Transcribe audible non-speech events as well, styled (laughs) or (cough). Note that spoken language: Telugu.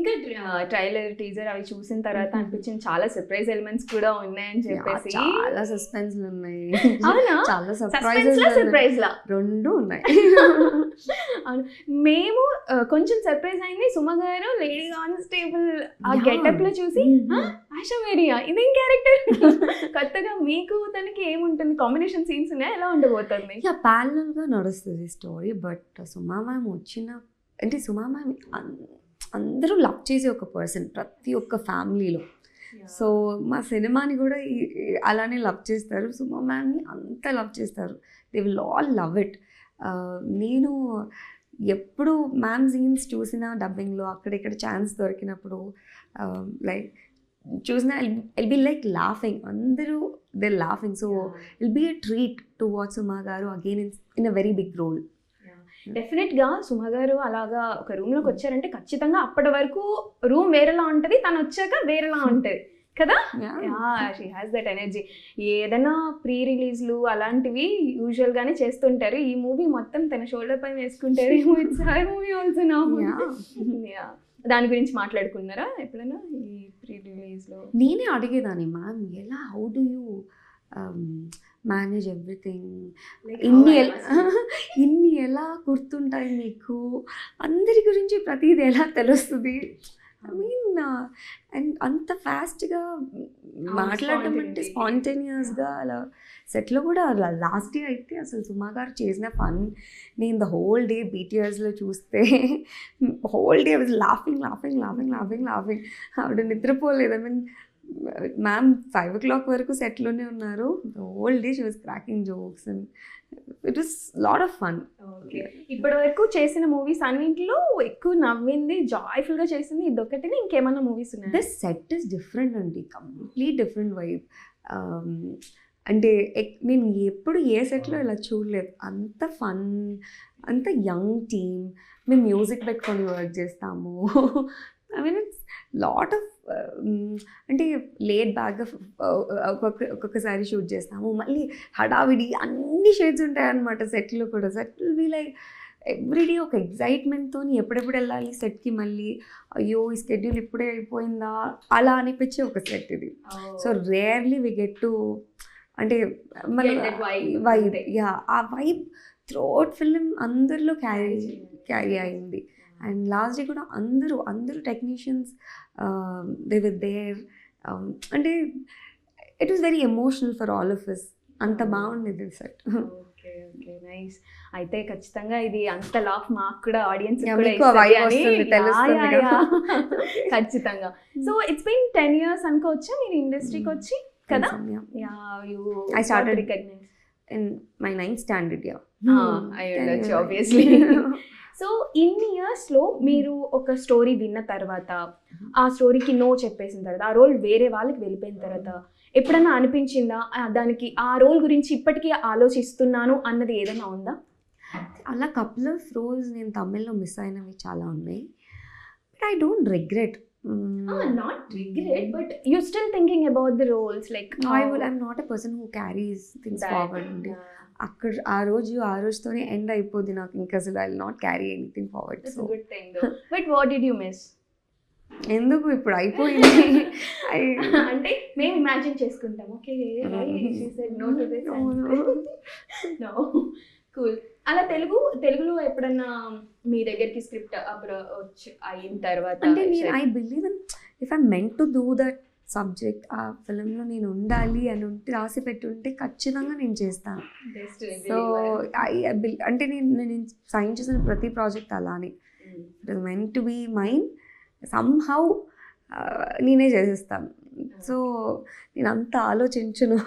ఇంకా ట్రైలర్ టీజర్ అవి చూసిన తర్వాత అనిపించింది చాలా సర్ప్రైజ్ ఎలిమెంట్స్ కూడా ఉన్నాయని చెప్పేసి. చాలా సస్పెన్స్ ఉన్నాయి. అవునా? చాలా సర్ప్రైజెస్ సర్ప్రైజ్ లా రెండు ఉన్నాయి. అవును. మేము కొంచెం సర్ప్రైజ్ అయింది సుమ గారు లేడీ కానిస్టేబుల్ ఆ. గెటప్లో చూసి "ఆ, ఆశా మేరియా ఇదేం క్యారెక్టర్ కొత్తగా మీకు తనకి ఏముంటుంది? కాంబినేషన్ సీన్స్ ఉన్నాయా? ఎలా ఉండబోతుంది? యా ప్యారలల్గా నడుస్తుంది స్టోరీ బట్ సుమా మ్యామ్ వచ్చిన అంటే సుమా మ్యామ్ అందరూ లవ్ చేసే ఒక పర్సన్ ప్రతి ఒక్క ఫ్యామిలీలో. సో మా సినిమాని కూడా అలానే లవ్ చేస్తారు. సుమా మ్యామ్ని అంత లవ్ చేస్తారు. They will all love it నేను ఎప్పుడు మ్యామ్ సీన్స్ చూసినా డబ్బింగ్లో అక్కడిక్కడ ఛాన్స్ దొరికినప్పుడు లైక్ చూసిన ఇల్ బి లైక్ లాఫింగ్ అందరూ they laughing so I'll be a treat to watch Suma garu again in in a very big role. డెఫినెట్గా సుమ గారు అలాగా ఒక రూమ్లోకి వచ్చారంటే ఖచ్చితంగా అప్పటి వరకు రూమ్ వేరేలా ఉంటది తను వచ్చాక వేరేలా ఉంటది. కదా? షీ హ్యాస్ దట్ ఎనర్జీ ఏదైనా ప్రీ రిలీజ్లు అలాంటివి యూజువల్ గానే చేస్తుంటారు. ఈ మూవీ మొత్తం తన షోల్డర్ పైన వేసుకుంటారు. ఇట్స్ హై మూవీ ఆల్సో నా. దాని గురించి మాట్లాడుకున్నారా ఎప్పుడైనా ఈ ప్రీ రిలీజ్లో నేనే అడిగేదాన్ని మ్యామ్ ఎలా? How do you manage everything ఇన్ని ఎలా (laughs) ఇన్ని ఎలా గుర్తుంటాయి మీకు? అందరి గురించి ప్రతిదీ ఎలా తెలుస్తుంది? ఐ మీన్ అండ్ అంత ఫాస్ట్గా మాట్లాడడం అంటే. స్పాంటేనియస్గా అలా సెట్లో కూడా లాస్ట్ డే అయితే అసలు సుమా గారు చేసిన ఫన్ నేను ద హోల్ డే బీటీఎస్లో చూస్తే (laughs) whole day was laughing laughing laughing laughing laughing. ఆవిడ నిద్రపోలేదు. I mean ma'am five o'clock వరకు సెట్లోనే ఉన్నారు. The whole day she was cracking jokes and it was lot of fun ఇప్పటి వరకు చేసిన మూవీస్ అన్నింటిలో ఎక్కువ నవ్వింది జాయ్ఫుల్గా చేసింది ఇదొకటిని ఇంకేమైనా మూవీస్ ఉన్నాయి? దిస్ సెట్ ఇస్ డిఫరెంట్ అండి. కంప్లీట్ డిఫరెంట్ వైబ్ అంటే ఎక్- నేను ఎప్పుడు ఏ సెట్లో ఇలా చూడలేదు. అంత ఫన్ అంత యంగ్ టీమ్ మేము మ్యూజిక్ పెట్టుకొని వర్క్ చేస్తాము. I mean it's lot of అంటే లేట్ బ్యాక్గా ఒక్కొక్క ఒక్కొక్కసారి షూట్ చేస్తాము. మళ్ళీ హడావిడి అన్ని షేడ్స్ ఉంటాయన్నమాట సెట్లో కూడా. Set will be like everyday ఒక ఎగ్జైట్మెంట్తో ఎప్పుడెప్పుడు వెళ్ళాలి? సెట్కి మళ్ళీ అయ్యో ఈ స్కెడ్యూల్ ఇప్పుడే అయిపోయిందా? అలా అనిపించే ఒక సెట్ ఇది. So rarely we get to అంటే vibe. Vibe. Yeah ah vibe throughout film అందరిలో క్యారీ క్యారీ అయింది. అండ్ లాస్ట్ డే కూడా అందరూ అందరూ టెక్నీషియన్స్ దే విత్ దేర్ అంటే it was very emotional for all of us. అంత బాగుండేది సెట్ ఓకే ఓకే నైస్ అయితే ఖచ్చితంగా ఇది అంత లాఫ్ మాకు కూడా ఆడియన్స్. (laughs) ఖచ్చితంగా. So it's been ten years అనుకోవచ్చా మీరు ఇండస్ట్రీకి వచ్చి? కదా? I started- recognise in my ninth standard అయి ఉండొచ్చు ఆబ్వియస్లీ సో ఇన్ని ఇయర్స్లో మీరు ఒక స్టోరీ విన్న తర్వాత ఆ స్టోరీకి నో చెప్పేసిన తర్వాత ఆ రోల్ వేరే వాళ్ళకి వెళ్ళిపోయిన తర్వాత ఎప్పుడన్నా అనిపించిందా? దానికి ఆ రోల్ గురించి ఇప్పటికీ ఆలోచిస్తున్నాను అన్నది ఏదైనా ఉందా? అలా కపుల్ ఆఫ్ రోల్స్ నేను తమిళ్ళో మిస్ అయినవి చాలా ఉన్నాయి. But I don't regret not regret but you still thinking about the roles like I will I'm not a person who carries things forward అక్కడ ఆ రోజు ఆ రోజుతోనే ఎండ్ అయిపోద్ది నాకు. ఇంకా అసలు I not carry anything forward so good thing but what did you miss ఎందుకు? ఇప్పుడు అయిపోయింది. (laughs) అంటే మేము ఇమాజిన్ చేసుకుంటాం. ఓకే కూల్ అలా తెలుగు తెలుగులో ఎప్పుడన్నా మీ దగ్గరికి స్క్రిప్ట్ అప్పుడు వచ్చి అయిన తర్వాత అంటే I believe in if I meant to do that subject ఆ ఫిలింలో నేను ఉండాలి అని ఉంటే రాసి పెట్టుంటే ఖచ్చితంగా నేను చేస్తాను. సో ఐ అంటే నేను నేను సైన్ చేసిన ప్రతి ప్రాజెక్ట్ అలానే. It is meant to be mind somehow నేనే చేసేస్తాను. సో నేను అంత ఆలోచించను.